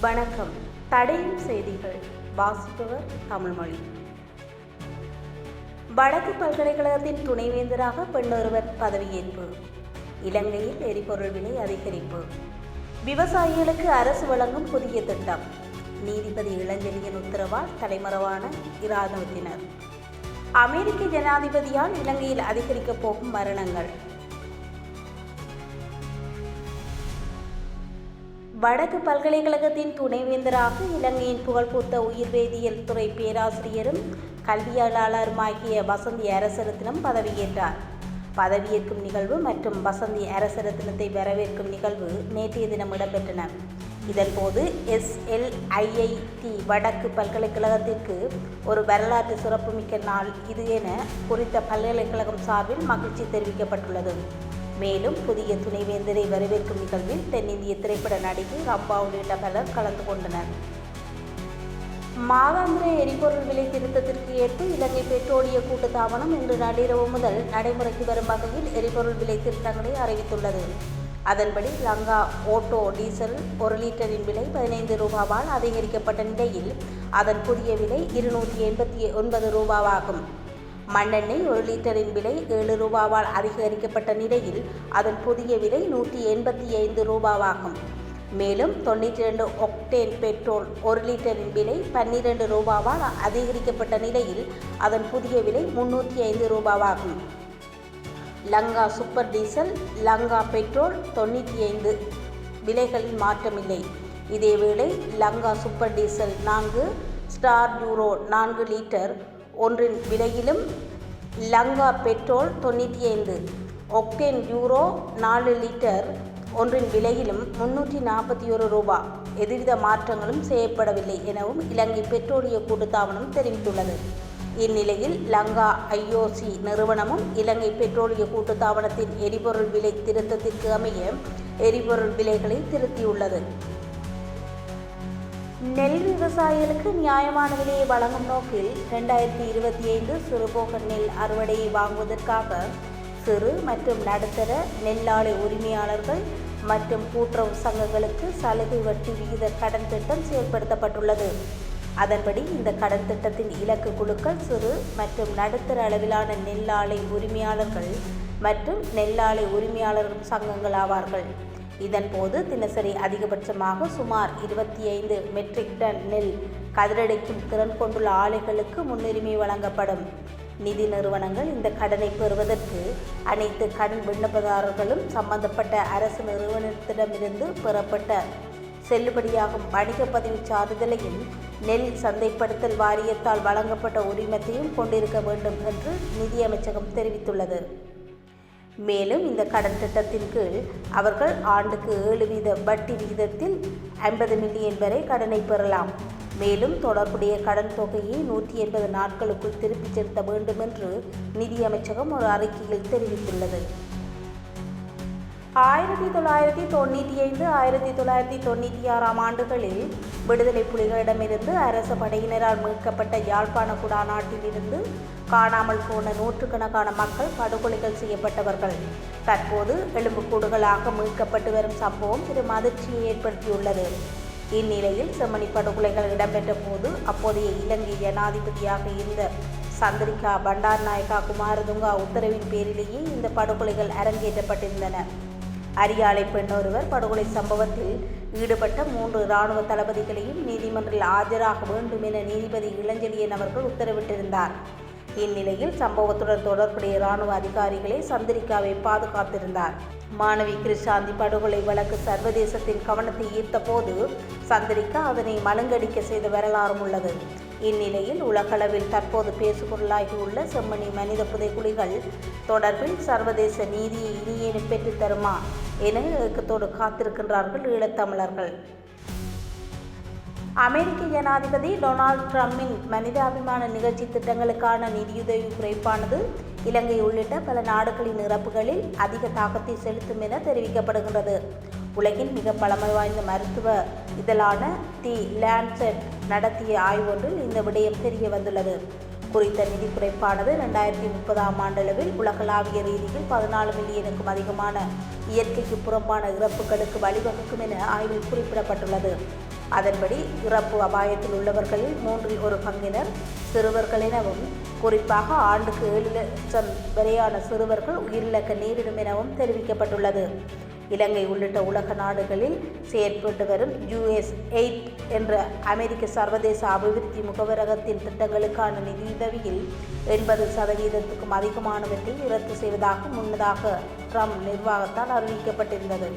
வணக்கம். தடையும் செய்திகள். வாசிப்பவர் தமிழ்மொழி. வடக்கு பல்கலைக்கழகத்தின் துணைவேந்தராக பெண்ணொருவர் பதவியேற்பு. இலங்கையில் எரிபொருள் விலை அதிகரிப்பு. விவசாயிகளுக்கு அரசு வழங்கும் புதிய திட்டம். நீதிபதி இளஞ்செழியன் உத்தரவால் தலைமறைவான இராணுவத்தினர். அமெரிக்க ஜனாதிபதியால் இலங்கையில் அதிகரிக்கப் போகும் மரணங்கள். வடக்கு பல்கலைக்கழகத்தின் துணைவேந்தராக இலங்கையின் புகழ்பூத்த உயிர்வேதியியல் துறை பேராசிரியரும் கல்வியாளருமாகிய வசந்தி அரசரத்தினம் பதவியேற்றார். பதவியேற்கும் நிகழ்வு மற்றும் வசந்தி அரசரத்தினத்தை வரவேற்கும் நிகழ்வு நேற்றைய தினம் இடம்பெற்றன. இதன்போது எஸ்எல்ஐஐடி வடக்கு பல்கலைக்கழகத்திற்கு ஒரு வரலாற்று சிறப்புமிக்க நாள் இது என குறித்த பல்கலைக்கழகம் சார்பில் மகிழ்ச்சி தெரிவிக்கப்பட்டுள்ளது. மேலும் புதிய துணைவேந்தரை வரவேற்கும் நிகழ்வில் தென்னிந்திய திரைப்பட நடிகை அப்பா உள்ளிட்ட பலர் கலந்து கொண்டனர். மாதாந்திர எரிபொருள் விலை திருத்தத்திற்கு ஏற்ப இலங்கை பெட்ரோலிய கூட்டுத்தாபனம் இன்று நள்ளிரவு முதல் நடைமுறைக்கு வரும் வகையில் எரிபொருள் விலை திருத்தங்களை அறிவித்துள்ளது. அதன்படி லங்கா ஓட்டோ டீசல் ஒரு லிட்டரின் விலை பதினைந்து ரூபாவால் அதிகரிக்கப்பட்ட நிலையில் அதன் புதிய விலை இருநூற்றி எண்பத்தி ஒன்பது ரூபாவாகும். மண்ணெண்ணெய் ஒரு லிட்டரின் விலை ஏழு ரூபாவால் அதிகரிக்கப்பட்ட நிலையில் அதன் புதிய விலை நூற்றி எண்பத்தி ஐந்து ரூபாவாகும். மேலும் தொண்ணூற்றி ரெண்டு ஒக்டேன் பெட்ரோல் ஒரு லிட்டரின் விலை பன்னிரண்டு ரூபாவால் அதிகரிக்கப்பட்ட நிலையில் அதன் புதிய விலை முன்னூற்றி ஐந்து ரூபாவாகும். Lanka super diesel Lanka petrol தொண்ணூற்றி ஐந்து. விலைகளில் மாற்றமில்லை. இதேவேளை லங்கா சூப்பர் டீசல் நான்கு ஸ்டார் யூரோ நான்கு லிட்டர் ஒன்றின் விலையிலும் லங்கா பெட்ரோல் தொண்ணூற்றி ஐந்து ஒக்டேன் யூரோ நாலு லிட்டர் ஒன்றின் விலையிலும் முன்னூற்றி நாற்பத்தி ஒரு ரூபா. எதுவித மாற்றங்களும் செய்யப்படவில்லை எனவும் இலங்கை பெட்ரோலிய கூட்டுத்தாபனம் தெரிவித்துள்ளது. இந்நிலையில் லங்கா ஐஓசி நிறுவனமும் இலங்கை பெட்ரோலிய கூட்டுத்தாபனத்தின் எரிபொருள் விலை திருத்தத்திற்கு அமைய எரிபொருள் விலைகளை திருத்தியுள்ளது. நெல் விவசாயிகளுக்கு நியாயமான விலையை வழங்கும் நோக்கில் ரெண்டாயிரத்தி இருபத்தி ஐந்து சிறுபோக நெல் அறுவடையை வாங்குவதற்காக சிறு மற்றும் நடுத்தர நெல்லாலை உரிமையாளர்கள் மற்றும் கூட்டுறவு சங்கங்களுக்கு சலுகை வட்டி விகித கடன் திட்டம் செயல்படுத்தப்பட்டுள்ளது. அதன்படி இந்த கடன் திட்டத்தின் இலக்கு குழுக்கள் சிறு மற்றும் நடுத்தர அளவிலான நெல்லாலை உரிமையாளர்கள் மற்றும் நெல்லாலை உரிமையாளர்கள் சங்கங்கள் ஆவார்கள். இதன் போது தினசரி அதிகபட்சமாக சுமார் இருபத்தி ஐந்து மெட்ரிக் டன் நெல் கதிரடைக்கும் திறன் கொண்டுள்ள ஆலைகளுக்கு முன்னுரிமை வழங்கப்படும். நிதி நிறுவனங்கள் இந்த கடனை பெறுவதற்கு அனைத்து கடன் விண்ணப்பதாரர்களும் சம்பந்தப்பட்ட அரசு நிறுவனத்திடமிருந்து பெறப்பட்ட செல்லுபடியாகும் வணிக பதிவு சான்றிதழையும் நெல் சந்தைப்படுத்தல் வாரியத்தால் வழங்கப்பட்ட உரிமத்தையும் கொண்டிருக்க வேண்டும் என்று நிதியமைச்சகம் தெரிவித்துள்ளது. மேலும் இந்த கடன் திட்டத்தின் கீழ் அவர்கள் ஆண்டுக்கு ஏழு வீத வட்டி விகிதத்தில் ஐம்பது மில்லியன் வரை கடனை பெறலாம். மேலும் தொடர்புடைய கடன் தொகையை நூற்றி எண்பது நாட்களுக்குள் திருப்பிச் செலுத்த வேண்டும் என்று நிதியமைச்சகம் ஒரு அறிக்கையில் தெரிவித்துள்ளது. ஆயிரத்தி தொள்ளாயிரத்தி தொண்ணூற்றி ஐந்து ஆயிரத்தி தொள்ளாயிரத்தி தொண்ணூற்றி ஆறாம் ஆண்டுகளில் விடுதலை புலிகளிடமிருந்து அரச படையினரால் மீட்கப்பட்ட யாழ்ப்பாண குடாநாட்டிலிருந்து காணாமல் போன நூற்றுக்கணக்கான மக்கள் படுகொலைகள் செய்யப்பட்டவர்கள். தற்போது எலும்புக்கூடுகளாக மீட்கப்பட்டு வரும் சம்பவம் பெரும் அதிர்ச்சியை ஏற்படுத்தியுள்ளது. இந்நிலையில் செம்மணி படுகொலைகள் இடம்பெற்ற போது அப்போதைய இலங்கை ஜனாதிபதியாக இருந்த சந்திரிகா பண்டார் நாயக்கா குமாரதுங்கா உத்தரவின் பேரிலேயே இந்த படுகொலைகள் அரங்கேற்றப்பட்டிருந்தன. அரியாலை பெண் ஒருவர் படுகொலை சம்பவத்தில் ஈடுபட்ட மூன்று இராணுவ தளபதிகளையும் நீதிமன்றில் ஆஜராக வேண்டும் என நீதிபதி இளஞ்செழியன் அவர்கள் உத்தரவிட்டிருந்தார். இந்நிலையில் சம்பவத்துடன் தொடர்புடைய இராணுவ அதிகாரிகளை சந்திரிகாவை பாதுகாத்திருந்தார். மாணவி கிருஷாந்தி படுகொலை வழக்கு சர்வதேசத்தின் கவனத்தை ஈர்த்தபோது சந்திரிகா அதனை மலங்கடிக்க செய்த வரலாறும் உள்ளது. இந்நிலையில் உலகளவில் தற்போது பேசுபொருளாகியுள்ள செம்மணி மனித புதைக்குழிகள் தொடர்பில் சர்வதேச நீதியை இனியே பெற்றுத் தருமா என ஏக்கத்தோடு காத்திருக்கின்றார்கள் ஈழத்தமிழர்கள். அமெரிக்க ஜனாதிபதி டொனால்ட் ட்ரம்பின் மனிதாபிமான நிகழ்ச்சி திட்டங்களுக்கான நிதியுதவி குறைப்பானது இலங்கை உள்ளிட்ட பல நாடுகளின் இறப்புகளில் அதிக தாக்கத்தை செலுத்தும் என தெரிவிக்கப்படுகின்றது. உலகின் மிக பழமை வாய்ந்த மருத்துவ இதழான தி லேண்ட்செட் நடத்திய ஆய்வொன்றில் இந்த விடயம் தெரிய வந்துள்ளது. குறித்த நிதி குறைப்பானது ரெண்டாயிரத்தி முப்பதாம் ஆண்டளவில் உலகளாவிய ரீதியில் பதினாலு மில்லியனுக்கும் அதிகமான இயற்கைக்கு புறம்பான இறப்புகளுக்கு வழிவகுக்கும் என ஆய்வில் குறிப்பிடப்பட்டுள்ளது. அதன்படி இறப்பு அபாயத்தில் உள்ளவர்களில் மூன்றில் ஒரு பங்கினர் சிறுவர்கள் எனவும் குறிப்பாக ஆண்டுக்கு ஏழு லட்சம் வரையான சிறுவர்கள் உயிரிழக்க நேரிடும் எனவும் தெரிவிக்கப்பட்டுள்ளது. இலங்கை உள்ளிட்ட உலக நாடுகளில் செயற்பட்டு வரும் யுஎஸ் எயிட் என்ற அமெரிக்க சர்வதேச அபிவிருத்தி முகவரகத்தின் திட்டங்களுக்கான நிதியுதவியில் எண்பது சதவீதத்துக்கும் அதிகமானவற்றை ரத்து செய்வதாக முன்னதாக ட்ரம்ப் நிர்வாகத்தால் அறிவிக்கப்பட்டிருந்தது.